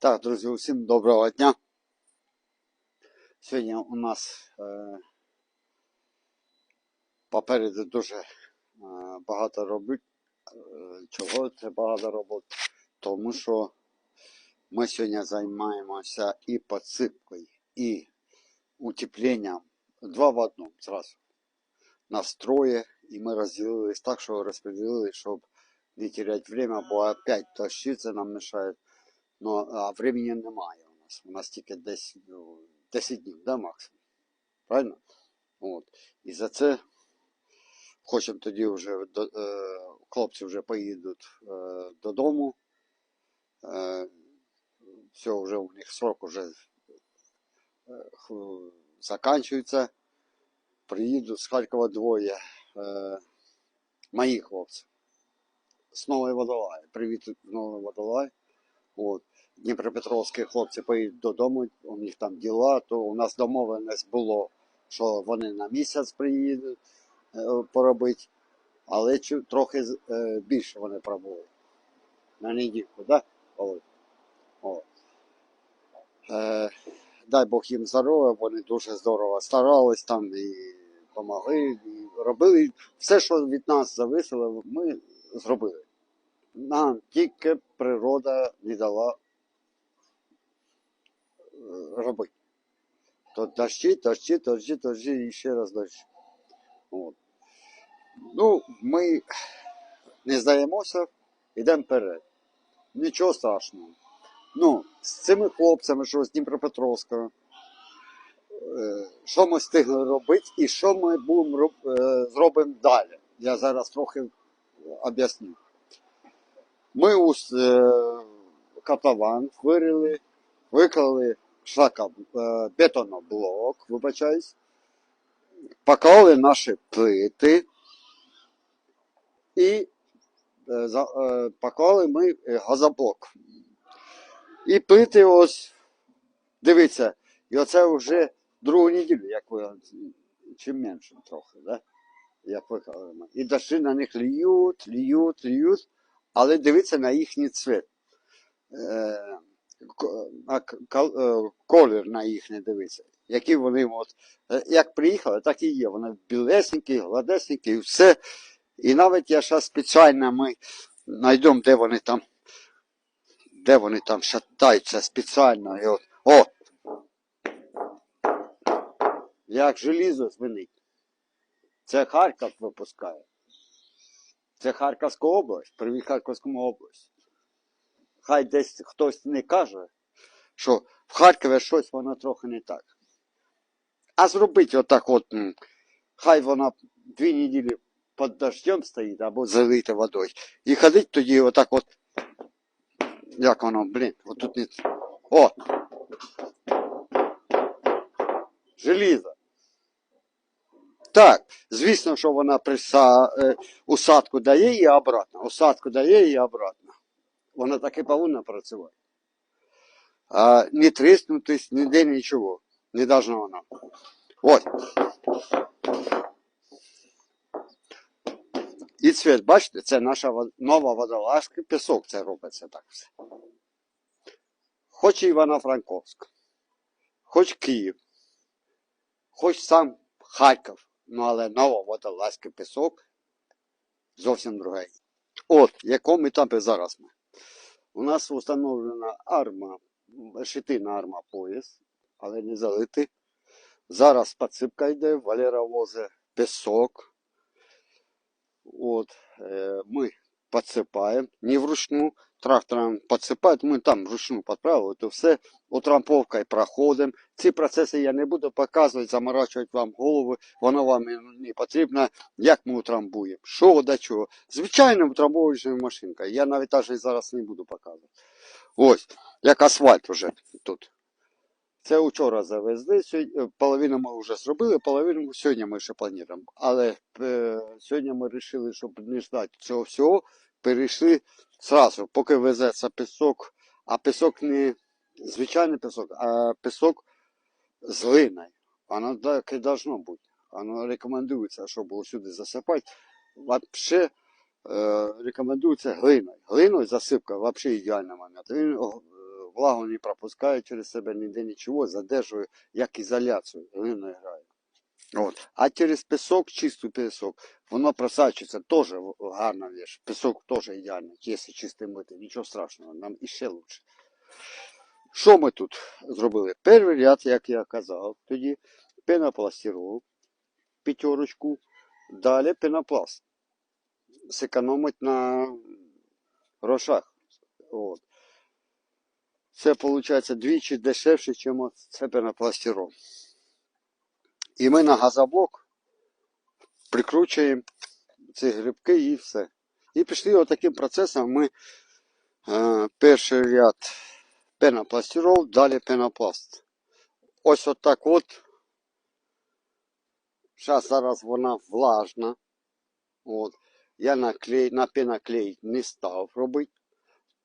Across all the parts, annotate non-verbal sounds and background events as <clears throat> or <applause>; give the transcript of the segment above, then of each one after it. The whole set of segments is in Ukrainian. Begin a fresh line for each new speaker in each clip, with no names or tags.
Так, друзі, усім доброго дня. Сьогодні у нас е, попереду дуже е, багато робити. Е, чого це багато роботи? Тому що ми сьогодні займаємося і підсипкою, і утепленням. Два в одному зразу. Нас троє, і ми розділились так, що розподілили, щоб не теряти время, бо опять тащиться нам мешає. Ну, а времени немає у нас. У нас тільки десь ну, 10 днів, да, максимум? Правильно? От. І за це хочемо тоді вже до, е, хлопці вже поїдуть е, додому. Е, все, вже у них срок вже е, закінчується. Приїдуть з Харкова двоє е, моїх хлопців. З Нової Водолаї. Привіт, Новий Водолай. От. Дніпропетровські хлопці поїдуть додому, у них там діла, то у нас домовленість було, що вони на місяць приїдуть е, поробити, але трохи е, більше вони пробули. На недільку, да? Е, дай Бог їм здоров'я, вони дуже здорово старались там і допомогли, і робили все, що від нас зависило, ми зробили. Нам тільки природа не дала робити. То дощі, дощі, дощі, дощі і ще раз дощі. От. Ну, ми не здаємося, йдемо вперед. Нічого страшного. Ну, з цими хлопцями, що з Дніпропетровського, е, що ми встигли робити і що ми будемо е, зробимо далі. Я зараз трохи об'ясню. Ми у е, котлован вирили, виклали шлака, е, бетоноблок, вибачаюсь, поклали наші плити і е, е, поклали ми газоблок. І плити ось, дивіться, і оце вже другу неділю, як ви, чим менше трохи, да? як ми. І дощі на них ліють, ліють, ліють, але дивіться на їхній цвіт. Е, колір на їхній дивиться. Які вони от, е, як приїхали, так і є. Вони білесенькі, гладесенькі, все. І навіть я зараз спеціально ми знайдемо, де вони там, де вони там шатаються спеціально. І от, о! Як желізо звенить. Це Харків випускає. Це Харківська область, привіт Харківському область. Хай десь хтось не каже, що в Харкові щось воно трохи не так. А зробити отак от, хай вона дві неділі під дождем стоїть або залита водою. І ходить тоді отак от. Як воно, блін, отут не. О! Желізо. Так, звісно, що вона приса, е, усадку дає і обратно. Усадку дає і обратно. Вона так і повинна працювати. А не тріснутись, ніде нічого. Не должно вона. От. І цвіт, бачите, це наша нова водолазка, пісок це робиться так все. Хоч Івано-Франковськ, хоч Київ, хоч сам Харків, ну але нова водолазка пісок зовсім другий. От, якому етапі зараз ми. У нас встановлена арма, щитина арма пояс, але не залити. Зараз підсипка йде, Валера возить пісок. От, е, ми підсипаємо, не вручну, трактором підсипають, ми там вручну підправили, то все утрамповкою проходимо. Ці процеси я не буду показувати, заморачувати вам голову, воно вам не потрібно, як ми утрамбуємо, що до чого. Звичайно, утрамбовуюча машинка, я навіть навіть зараз не буду показувати. Ось, як асфальт вже тут. Це вчора завезли, сьогодні, е, половину ми вже зробили, половину сьогодні ми ще плануємо. Але е, сьогодні ми вирішили, щоб не ждати цього всього, перейшли зразу, поки везеться пісок, а пісок не звичайний пісок, а пісок з глиною. Воно так і должно бути. Воно рекомендується, щоб сюди засипати. Вообще е, рекомендується глиною. Глиною засипка взагалі ідеальний момент. Влагу не пропускає через себе ніде нічого, задержує як ізоляцію, глина грає. От. А через пісок, чистий пісок, воно просачується, теж гарна віч. Пісок теж ідеально, якщо чистий мити, нічого страшного, нам іще лучше. Що ми тут зробили? Перший ряд, як я казав, тоді пенопластирол, п'ятерочку, далі пенопласт. Зекономить на грошах. От. Це виходить двічі дешевше, ніж це пенопластирол. І ми на газоблок прикручуємо ці грибки і все. І пішли отаким процесом ми е, перший ряд пенопластирол, далі пенопласт. Ось отак от. Зараз зараз вона влажна. От. Я наклей, на пеноклей не став робити.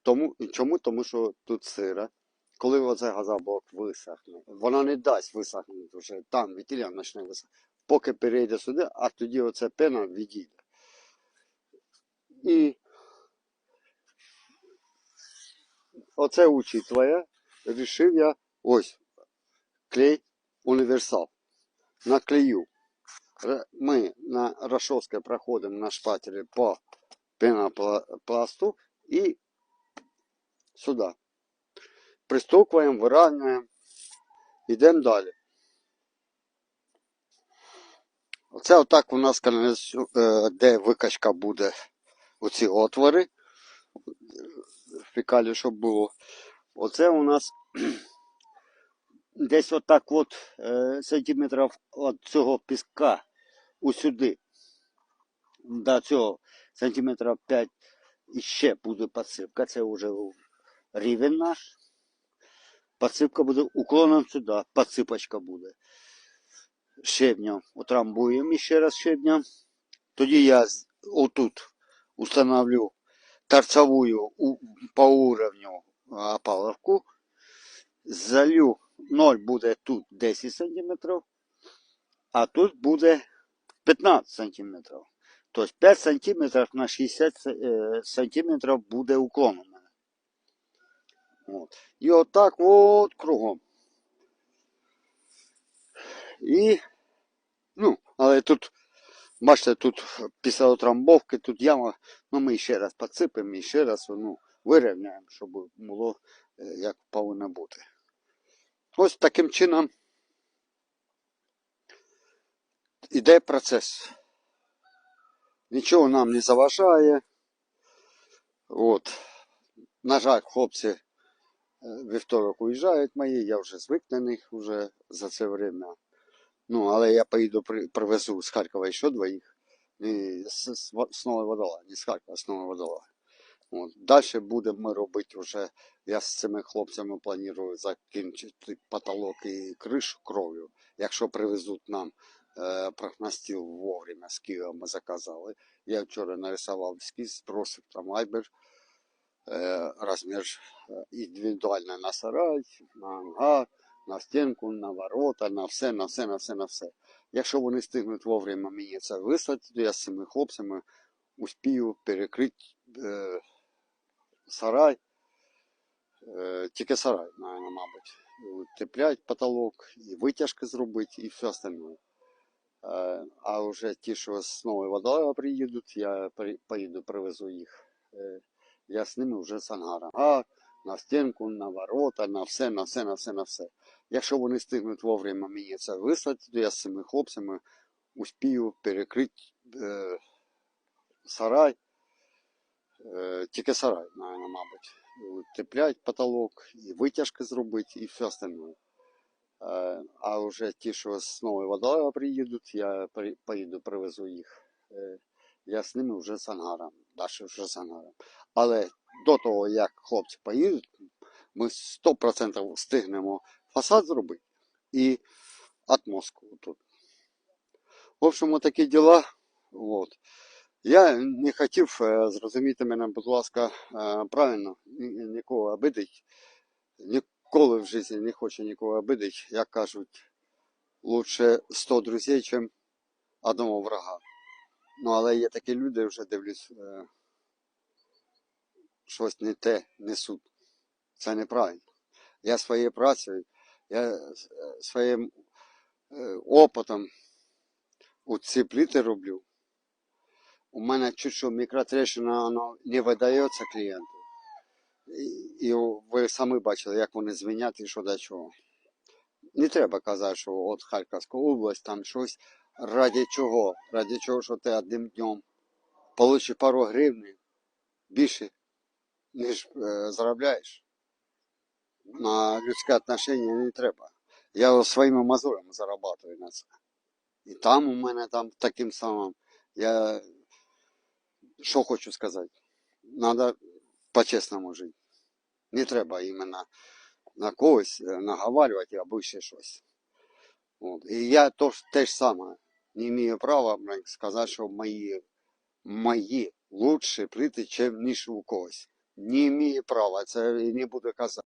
Тому, чому? Тому що тут сира. Коли оцей газоблок висохне, вона не дасть висохнути вже там, вітіля почне висохнути. Поки перейде сюди, а тоді оця пена відійде. І оце учитывая, рішив я ось клей універсал. Наклею. Ре- Ми на Рашовське проходимо на шпателі по пенопласту і сюди. Пристукуємо, виравнюємо, йдемо далі. Оце отак у нас е, де викачка буде оці отвори. Фікалі, щоб було. Оце у нас <clears throat> десь отак от е, сантиметрів від цього піска усюди. До цього сантиметрів 5 і ще буде підсипка. Це вже рівень наш. Подсипка буде уклоном сюди, подсипочка буде. Щебнем. Утрамбуємо ще раз щебнем. Тоді я отут установлю торцевую по уровню опаловку. Залю 0 буде тут 10 сантиметрів, а тут буде 15 сантиметрів. Тобто 5 сантиметрів на 60 с- е, сантиметрів буде уклон у мене. От. І отак от кругом. І, ну, але тут, бачите, тут після отрамбовки, тут яма, ну ми ще раз підсипемо і ще раз ну, вирівняємо, щоб було е, як повинно бути. Ось таким чином іде процес. Нічого нам не заважає. От. На жаль, хлопці вівторок уїжджають мої, я вже звик на них вже за це время. Ну, але я поїду привезу з Харкова ще двоїх. І з, з, Водола, не з Харкова, з Нової Водола. От. Далі будемо робити вже, я з цими хлопцями планую закінчити потолок і кришу кров'ю. Якщо привезуть нам е, профнастил вовремя з Києва ми заказали. Я вчора нарисував ескіз, просив там Айбер, е, розмір е, індивідуально на сарай, на ангар, на стінку, на ворота, на все, на все, на все, на все. Якщо вони стигнуть вовремя мені це вислати, то я з цими хлопцями успію перекрити е, сарай, е, тільки сарай, мабуть. Утеплять потолок, і витяжки зробити, і все остальное. Е, А вже ті, що з нової водою приїдуть, я поїду, привезу їх. Е, Я з ними вже. А на стінку, на ворота, на все, на все, на все, на все. Якщо вони стигнуть вовремя мені це вислати, то я з цими хлопцями успію перекрити е, сарай, е, тільки сарай, наверное, мабуть. Утеплять потолок, і витяжки зробити, і все остальное. Е, А вже ті, що з новою водою приїдуть, я при- поїду, привезу їх. Е, Я з ними вже з ангаром, далі вже з ангаром. Але до того, як хлопці поїдуть, ми 100% встигнемо фасад зробити і атмоску тут. В общем, такі діла. От. Я не хотів, е, зрозуміти мене, будь ласка, е, правильно, нікого обидить. Ніколи в житті не хочу нікого обидить. Як кажуть, лучше 100 друзей, ніж одного врага. Ну, але є такі люди, вже дивлюсь, е, щось не те несуть. Це неправильно. Я своєю працею, я е, своїм е, опитом у ці плити роблю. У мене чуть що мікротрещина воно не видається клієнту. І, ви самі бачили, як вони звінять і що до чого. Не треба казати, що от Харківська область, там щось. Раді чого? Раді чого, що ти одним днем получиш пару гривень більше, ніж е, заробляєш. На людське отношення не треба. Я своїми мозолями зарабатываю на це. І там у мене там таким самим. Я що хочу сказати? Надо по-чесному жити. Не треба іменно на когось е, наговарювати або ще щось. От. І я то, те ж саме не маю права сказати, що мої, мої лучші плити, чим ніж у когось. Не маю права, це не буду казати.